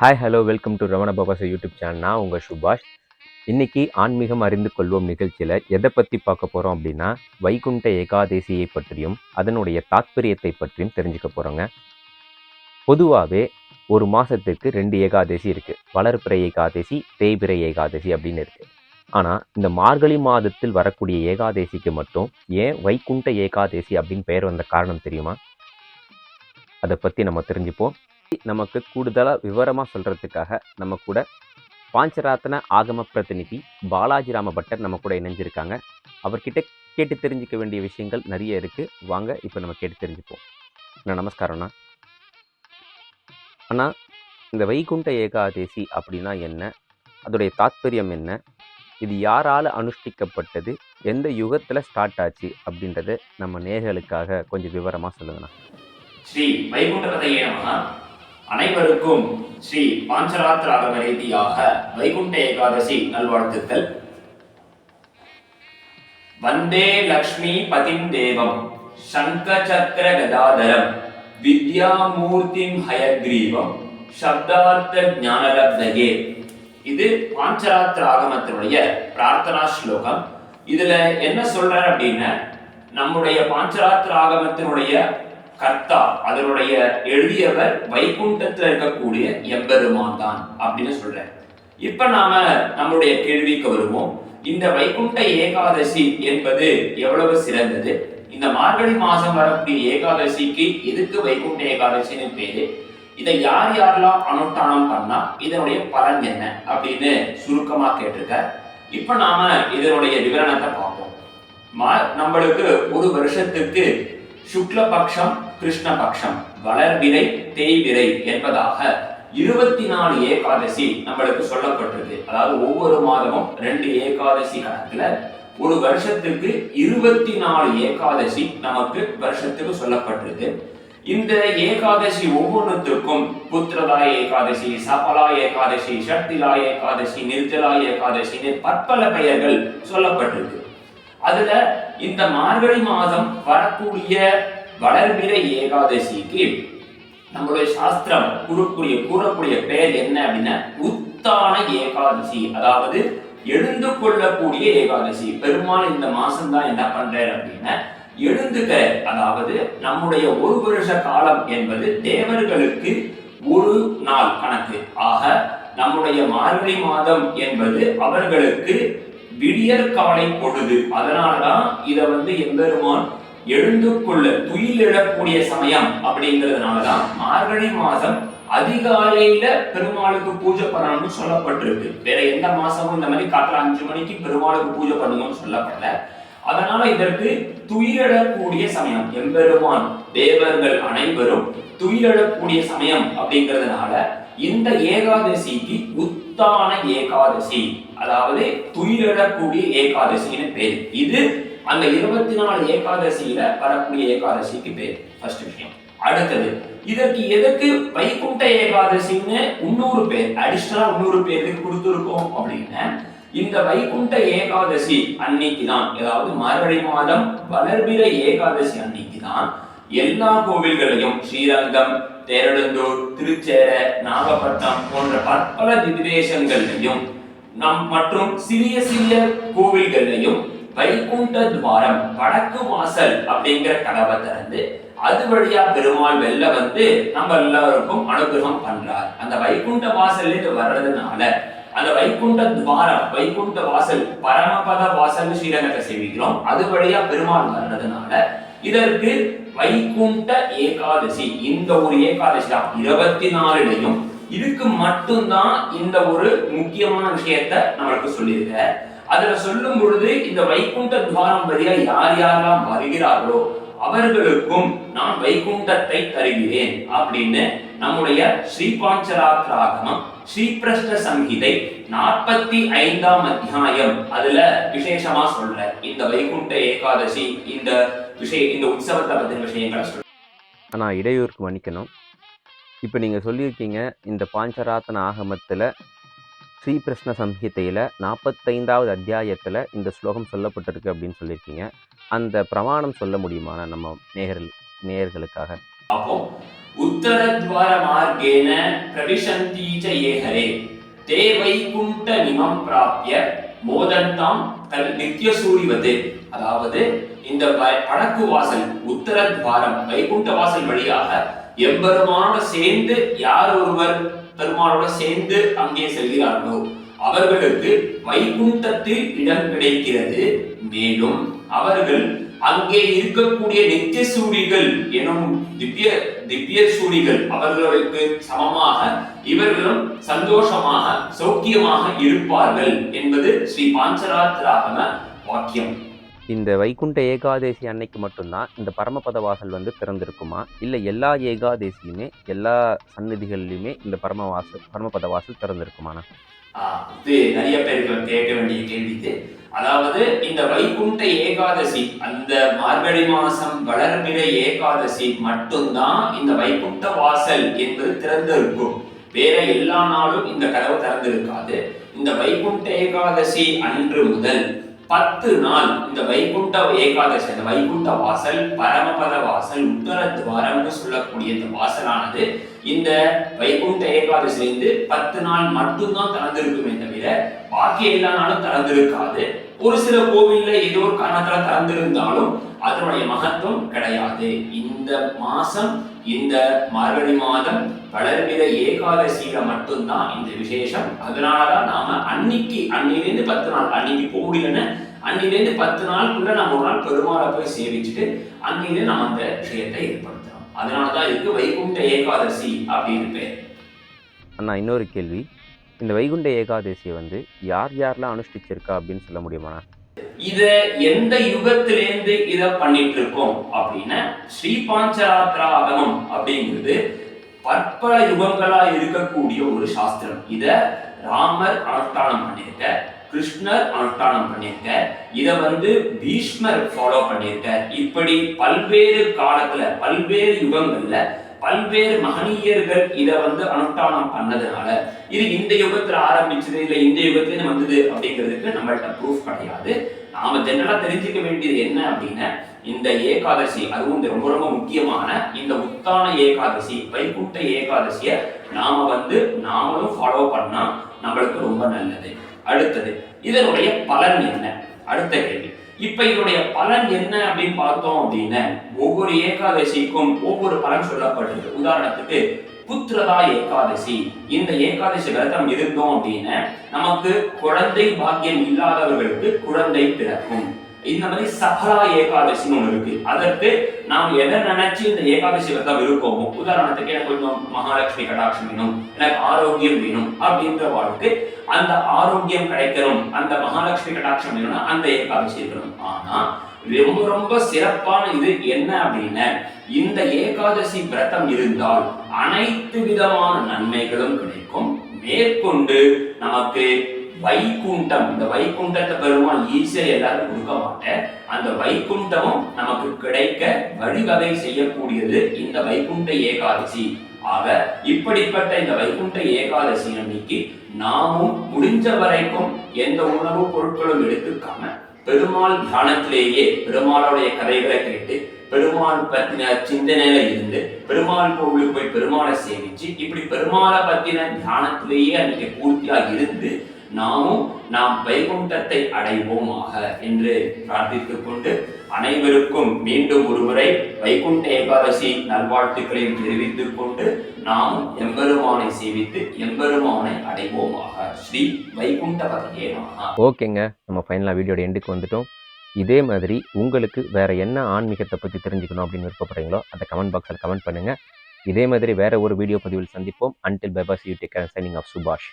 Hi hello welcome to Ramana பாபாச YouTube channel நான் உங்கள் சுபாஷ். இன்னைக்கு ஆன்மீகம் அறிந்து கொள்வோம் நிகழ்ச்சியில் எதை பற்றி பார்க்க போகிறோம் அப்படின்னா வைகுண்ட ஏகாதசியை பற்றியும் அதனுடைய தாத்பரியத்தை பற்றியும் தெரிஞ்சுக்க போகிறோங்க பொதுவாகவே ஒரு மாதத்துக்கு ரெண்டு ஏகாதசி இருக்குது வளர்ப்பிறை ஏகாதசி தேய்பிறை ஏகாதசி அப்படின்னு இருக்குது ஆனால் இந்த மார்கழி மாதத்தில் வரக்கூடிய ஏகாதசிக்கு மட்டும் ஏன் வைகுண்ட ஏகாதசி அப்படின்னு பெயர் வந்த காரணம் தெரியுமா? அதை பற்றி நம்ம தெரிஞ்சுப்போம். நமக்கு கூடுதலாக விவரமாக சொல்கிறதுக்காக நம்ம கூட பாஞ்சராத்தன ஆகம பிரதிநிதி பாலாஜி ராமபட்டர் நம்ம கூட இணைஞ்சிருக்காங்க. அவர்கிட்ட கேட்டு தெரிஞ்சுக்க வேண்டிய விஷயங்கள் நிறைய இருக்குது வாங்க இப்போ நம்ம கேட்டு தெரிஞ்சுப்போம். அண்ணா நமஸ்காரம்ண்ணா அண்ணா. இந்த வைகுண்ட ஏகாதசி அப்படின்னா என்ன? அதோடைய தாத்பரியம் என்ன? இது யாரால் அனுஷ்டிக்கப்பட்டது? எந்த யுகத்தில் ஸ்டார்ட் ஆச்சு? அப்படின்றத நம்ம நேர்களுக்காக கொஞ்சம் விவரமாக சொல்லுங்கண்ணா. ஸ்ரீ வைகுண்டபதையே அனைவருக்கும் ஸ்ரீ பாஞ்சராத்திராகம ரீதியாக வைகுண்ட ஏகாதசி நல்வாழ்த்துக்கள். வந்தே லக்ஷ்மி பதிம் தேவம் சங்க சக்கர கதாதரம் வித்யாமூர்த்திம் ஹயக்ரீவம் சப்தார்த்த ஞானலப்தகே இது பாஞ்சராத்திர ஆகமத்தினுடைய பிரார்த்தனா ஸ்லோகம். இதுல என்ன சொல்றார் அப்படின்னா நம்முடைய பாஞ்சராத்திர ஆகமத்தினுடைய கர்த்தா அதனுடைய எழுதியவர் வைகுண்டத்துல இருக்கக்கூடிய எம்பெருமான் தான் அப்படின்னு சொல்றேன் இப்ப நாம நம்முடைய கேள்விக்கு வருவோம். இந்த வைகுண்ட ஏகாதசி என்பது எவ்வளவு சிறந்தது? இந்த மார்கழி மாசம் வரக்கூடிய ஏகாதசிக்கு எதுக்கு வைகுண்ட ஏகாதசின்னு பேரு? இதை யார் யாரெல்லாம் அனுஷ்டானம் பண்ணா இதனுடைய பலன் என்ன அப்படின்னு சுருக்கமா கேட்டிருக்க இப்ப நாம இதனுடைய விவரணத்தை பார்ப்போம். மா- நம்மளுக்கு ஒரு வருஷத்துக்கு சுக்லபக்ஷம் கிருஷ்ணபக்ஷம் வளர்விரை தேய்விரை என்பதாக இருபத்தி நாலு ஏகாதசி நம்மளுக்கு சொல்லப்பட்டிருக்கு. அதாவது ஒவ்வொரு மாதமும் ரெண்டு ஏகாதசி கணக்குல ஒரு வருஷத்துக்கு இருபத்தி நாலு ஏகாதசி நமக்கு வருஷத்துக்கு சொல்லப்பட்டிருக்கு. இந்த ஏகாதசி ஒவ்வொன்றுத்துக்கும் புத்திரதா ஏகாதசி சபலா ஏகாதசி சக்திலா ஏகாதசி நிர்ஜலா ஏகாதசின்னு பற்பல பெயர்கள் சொல்லப்பட்டிருக்கு. அதுல இந்த மார்கழி மாதம் வரக்கூடிய வளர்பிறை ஏகாதசிக்கு நம்மளுடைய சாஸ்திரம் கூறக்கூடிய கூறக்கூடிய பெயர் என்ன அப்படின்னா உத்தான ஏகாதசி. அதாவது எழுந்து கொள்ளக்கூடிய ஏகாதசி. பெருமாள் இந்த மாசம் தான் என்ன பண்றாரு அப்படின்னா எழுந்துக்க அதாவது நம்முடைய ஒரு வருஷ காலம் என்பது தேவர்களுக்கு ஒரு நாள் கணக்கு. ஆக நம்முடைய மார்கழி மாதம் என்பது அவர்களுக்கு விடியற் காலை பொழுது. அதனாலதான் இதை வந்து எம்பெருமான் எழுந்து கொள்ள துயிலிடக்கூடிய சமயம் அப்படிங்கிறதுனாலதான் மார்கழி மாதம் அதிகாலையில பெருமாளுக்கு பூஜை பண்ணணும்னு சொல்லப்பட்டிருக்கு. வேற எந்த மாசமும் இந்த மாதிரி காத்துல அஞ்சு மணிக்கு பெருமாளுக்கு பூஜை பண்ணணும்னு சொல்லப்படல. அதனால இதற்கு துயிலிடக்கூடிய சமயம் எம்பெருமான் தேவர்கள் அனைவரும் துயிலிடக்கூடிய சமயம் அப்படிங்கிறதுனால இந்த ஏகாதசிக்கு உத்தான ஏகாதசி அதாவது துயிலிடக்கூடிய ஏகாதசின்னு பேர். இது அந்த இருபத்தி நாலு ஏகாதசியில வரக்கூடிய ஏகாதசிக்கு பேர் ஃபர்ஸ்ட் விஷயம். அடுத்தது இதற்கு எதுக்கு வைகுண்ட ஏகாதசின்னு இன்னொரு பேர் அடிஷனலா இன்னொரு பேருக்கு கொடுத்துருக்கோம் அப்படின்னா இந்த வைகுண்ட ஏகாதசி அன்னைக்கு தான் அதாவது மார்கழி மாதம் வளர்பிற ஏகாதசி அன்னைக்கு தான் எல்லா கோவில்களையும் ஸ்ரீரங்கம் தேரழுந்தூர் திருச்சேர நாகப்பட்டினம் போன்ற பற்பல திவிதேசங்கள்லையும் நம் மற்றும் சிறிய சிறிய கோவில்கள்லையும் வைகுண்ட துவாரம் வடக்கு வாசல் அப்படிங்கிற கதவை திறந்து அது வழியா பெருமாள் வெளில வந்து நம்ம எல்லாருக்கும் அனுகிரகம் பண்றார். அந்த வைகுண்ட வாசல்ல வர்றதுனால அந்த வைகுண்ட துவாரம் வைகுண்ட வாசல் பரமபத வாசல் ஸ்ரீரங்கத்தை சேவிக்கிறோம். அது வழியா பெருமாள் வர்றதுனால இதற்கு வைகுண்ட ஏகாதசி இந்த ஒரு ஏகாதசி தான் இருபத்தி நாலுலையும் இதுக்கு மட்டும்தான் இந்த ஒரு முக்கியமான விஷயத்த நம்மளுக்கு சொல்லியிருக்க அதுல சொல்லும் பொழுது இந்த வைகுண்ட துவாரம் வழியா யார் யாரெல்லாம் வருகிறார்களோ அவர்களுக்கும் நான் வைகுண்டத்தை தருகிறேன் அப்படின்னு நம்முடைய ஸ்ரீபாஞ்சராத்ராகமம் ஸ்ரீபிரஷ்ட சங்கீதை நாற்பத்தி ஐந்தாம் அத்தியாயம். அதுல விசேஷமா சொல்ற இந்த வைகுண்ட ஏகாதசி இந்த விஷய இந்த உற்சவத்தை பத்தின விஷயங்களை சொல்ற ஆனால் இடையூறுக்கு மன்னிக்கணும். இப்போ நீங்கள் சொல்லியிருக்கீங்க இந்த பாஞ்சராத்தன ஆகமத்தில் ஸ்ரீகிருஷ்ண சம்ஹிதையில் நாற்பத்தைந்தாவது அத்தியாயத்தில் இந்த ஸ்லோகம் சொல்லப்பட்டிருக்கு அப்படின்னு சொல்லியிருக்கீங்க. அந்த பிரமாணம் சொல்ல முடியுமான நம்ம நேயர்கள் நேயர்களுக்காக? அப்போ உத்தரத்வார மார்க்கேன பிரவிசந்தி ச ஏஹரே தே வைகுண்ட நிமம் பிராப்திய மோதந்தாம் தல் நித்திய சூரிவது அதாவது இந்த வ- வடக்கு வாசல் உத்தரத்வாரம் வைகுண்ட வாசல் வழியாக எம்பெருமான சேர்ந்து யார் ஒருவர் பெருமானோட சேர்ந்து அங்கே செல்கிறார்களோ? அவர்களுக்கு வைகுண்டத்தில் இடம் கிடைக்கிறது. மேலும் அவர்கள் அங்கே இருக்கக்கூடிய நித்திய சூரிகள் எனும் திவ்ய திவ்ய சூரிகள் அவர்களுக்கு சமமாக இவர்களும் சந்தோஷமாக சௌக்கியமாக இருப்பார்கள் என்பது ஸ்ரீ பாஞ்சராத்திராகம வாக்கியம். இந்த வைகுண்ட ஏகாதேசி அன்னைக்கு மட்டும்தான் இந்த பரமபத வாசல் வந்து திறந்திருக்குமா? இல்லை எல்லா ஏகாதேசியுமே எல்லா சந்நிதிகள்லையுமே இந்த பரம வாசல் பரமபத வாசல் திறந்திருக்குமாண்ணா இது நிறைய பேருக்கு கேட்க வேண்டிய கேள்வி இது. அதாவது இந்த வைகுண்ட ஏகாதசி அந்த மார்கழி மாசம் வளர்பிறை ஏகாதசி மட்டும்தான் இந்த வைகுண்ட வாசல் என்பது திறந்திருக்கும். வேற எல்லா நாளும் இந்த கதவு திறந்திருக்காது. இந்த வைகுண்ட ஏகாதசி அன்று முதல் பத்து நாள் இந்த வைகுண்ட ஏகாதசி அந்த வைகுண்ட வாசல் பரமபத வாசல் உத்தர துவாரம்னு சொல்லக்கூடிய இந்த வாசலானது இந்த வைகுண்ட ஏகாதசியிலிருந்து பத்து நாள் மட்டும்தான் திறந்திருக்குமே தவிர பாக்கி எல்லா நாளும் திறந்திருக்காது. ஒரு சில கோவில்ல ஏதோ ஒரு காரணத்துல திறந்திருந்தாலும் அதனுடைய மகத்துவம் கிடையாது. இந்த மாசம் இந்த மார்கழி மாதம் வளர்கிற ஏகாதசியில மட்டும்தான் இந்த விசேஷம். அதனாலதான் நாம அன்னைக்கு அன்னிலேருந்து பத்து நாள் அன்னைக்கு போக முடியலன்னு அன்னிலேருந்து பத்து நாளுக்குள்ள நம்ம ஒரு நாள் பெருமாளை போய் சேவிச்சுட்டு அன்னிலே நம்ம அந்த விஷயத்தை ஏற்படுத்துறோம். அதனாலதான் இதுக்கு வைகுண்ட ஏகாதசி அப்படின்னு பேர். அண்ணா இன்னொரு கேள்வி. இந்த வைகுண்ட ஏகாதசியை வந்து யார் யாரெல்லாம் அனுஷ்டிச்சிருக்கா அப்படின்னு சொல்ல முடியுமாண்ணா? இத எந்த யுகத்திலேருந்து இத பண்ணிட்டு இருக்கோம் அப்படின்னா ஸ்ரீபாஞ்சராத்திரா அகமம் அப்படிங்கிறது பற்பல யுகங்களா இருக்கக்கூடிய ஒரு சாஸ்திரம். இத ராமர் அனுஷ்டானம் பண்ணியிருக்க கிருஷ்ணர் அனுஷ்டானம் பண்ணியிருக்க இத வந்து பீஷ்மர் ஃபாலோ பண்ணியிருக்க. இப்படி பல்வேறு காலத்துல பல்வேறு யுகங்கள்ல பல்வேறு மகனீயர்கள் இத வந்து அனுஷ்டானம் பண்ணதுனால இது இந்த யுகத்துல ஆரம்பிச்சது இல்ல இந்த யுகத்துல வந்தது அப்படிங்கிறதுக்கு நம்மள்ட்ட ப்ரூஃப் கிடையாது. நாம ஜெனரலா தெரிஞ்சுக்க வேண்டியது என்ன அப்படின்னா இந்த ஏகாதசி அதுவும் இந்த ரொம்ப ரொம்ப முக்கியமான இந்த உத்தான ஏகாதசி வைகுண்ட ஏகாதசிய நாம வந்து நாமளும் ஃபாலோ பண்ணா நம்மளுக்கு ரொம்ப நல்லது. அடுத்தது இதனுடைய பலன் என்ன? அடுத்த கேள்வி. இப்ப இதனுடைய பலன் என்ன அப்படின்னு பார்த்தோம் அப்படின்னா ஒவ்வொரு ஏகாதசிக்கும் ஒவ்வொரு பலன் சொல்லப்படுது உதாரணத்துக்கு புத்திரதா ஏகாதசி. இந்த ஏகாதசி விரதம் இருந்தோம் அப்படின்னா நமக்கு குழந்தை பாக்கியம் இல்லாதவர்களுக்கு குழந்தை பிறக்கும். இந்த மாதிரி சபலா ஏகாதசின்னு ஒண்ணு இருக்கு. அதற்கு நாம் எதை நினைச்சு இந்த ஏகாதசி விரதம் இருக்கோமோ உதாரணத்துக்கு எனக்கு கொஞ்சம் மகாலட்சுமி கடாட்சம் வேணும் எனக்கு ஆரோக்கியம் வேணும் அப்படின்ற வாழ்க்கை அந்த ஆரோக்கியம் கிடைக்கணும் அந்த மகாலட்சுமி கடாட்சம் வேணும்னா அந்த ஏகாதசி இருக்கணும். ஆனா ரொம்ப ரொம்ப சிறப்பான இது என்ன அப்படின்னா இந்த ஏகாதசி விரதம் இருந்தால் அனைத்து விதமான நன்மைகளும் கிடைக்கும். மேற்கொண்டு நமக்கு வைகுண்டம். இந்த வைகுண்டத்தை பெருமாள் ஈஸியாக எல்லாரும் கொடுக்க மாட்டேன் அந்த வைகுண்டமும் நமக்கு கிடைக்க வழிவகை செய்யக்கூடியது இந்த வைகுண்ட ஏகாதசி. ஆக இப்படிப்பட்ட இந்த வைகுண்ட ஏகாதசி அன்னைக்கு நாமும் முடிஞ்ச வரைக்கும் எந்த உணவுப் பொருட்களும் எடுத்துக்காம பெருமாள் தியானத்திலேயே பெருமாளுடைய கதைகளை கேட்டு பெருமாள் பத்தின சிந்தனையில இருந்து பெருமாள் கோவிலுக்கு போய் பெருமாளை சேமிச்சு இப்படி பெருமாளை பத்தின தியானத்திலேயே அன்னைக்கு பூர்த்தியாக இருந்து நாமும் நாம் வைகுண்டத்தை அடைவோமாக என்று பிரார்த்தித்துக் கொண்டு அனைவருக்கும் மீண்டும் ஒருமுறை வைகுண்ட ஏகாதசி நல்வாழ்த்துக்களையும் தெரிவித்துக் கொண்டு நாமும் எம்பெருமானை சேவித்து எம்பெருமானை அடைவோமாக. ஸ்ரீ வைகுண்ட பதியே ஓகேங்க நம்ம ஃபைனலாக வீடியோட எண்டுக்கு வந்துட்டோம். இதே மாதிரி உங்களுக்கு வேற என்ன ஆன்மீகத்தை பற்றி தெரிஞ்சுக்கணும் அப்படின்னு விருப்பப்படுறீங்களோ அதை கமெண்ட் பாக்ஸில் கமெண்ட் பண்ணுங்கள் இதே மாதிரி வேற ஒரு வீடியோ பதிவில் சந்திப்போம். Until bypass you take signing off Subash